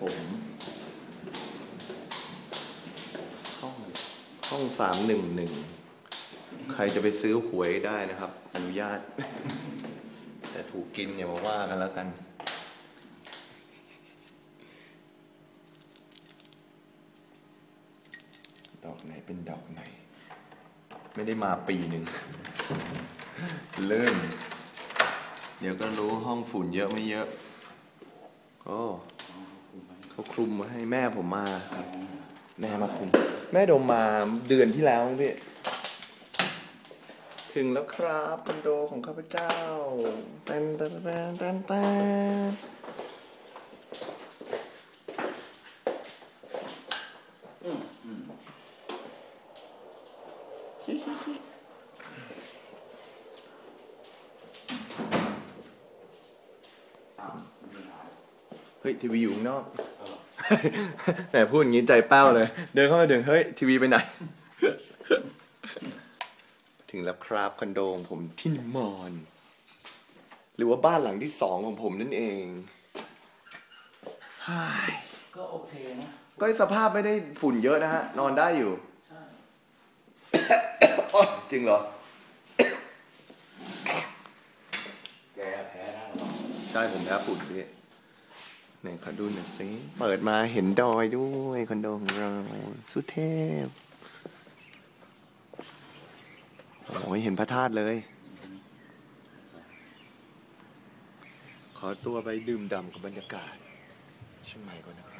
ผมห้องห้องสามหนึ่งหนึ่งใครจะไปซื้อหวยได้นะครับ อนุญาต แต่ถูกกินอย่ามาว่ากันแล้วกันดอกไหนเป็นดอกไหน ไม่ได้มาปีหนึ่ง เริ่ม เดี๋ยวก็รู้ห้องฝุ่นเยอะไม่เยอะ ก็เขาคลุมมาให้แม่ผมมาครับ แม่มาคลุม แม่ดมมาเดือนที่แล้วพี่ ถึงแล้วครับคอนโดของข้าพเจ้าแตนแตนแตนแตนแตนฮิฮิฮิ เฮ้ยทีวีอยู่ข้างนอกแหมพูดอย่างนี้ใจแป้วเลย เดินเข้ามาถึงเฮ้ยทีวีไปไหน ถึงแล้วครับคอนโดของผมที่นิมอนหรือว่าบ้านหลังที่สองของผมนั่นเองฮ่ายก็โอเคนะ ก็สภาพไม่ได้ฝุ่นเยอะนะฮะ นอนได้อยู่ใช่อ๊ะจริงเหรอ แกแพ้ได้หรอใช่ผมแพ้ฝุ่นพี่ ไหนขอดูหน่อยสิเปิดมาเห็นดอยด้วยคอนโดของเรา สุเทพ โอ้ยเห็นพระธาตุเลย ขอตัวไปดื่มด่ำกับบรรยากาศเชียงใหม่ก่อนนะครับ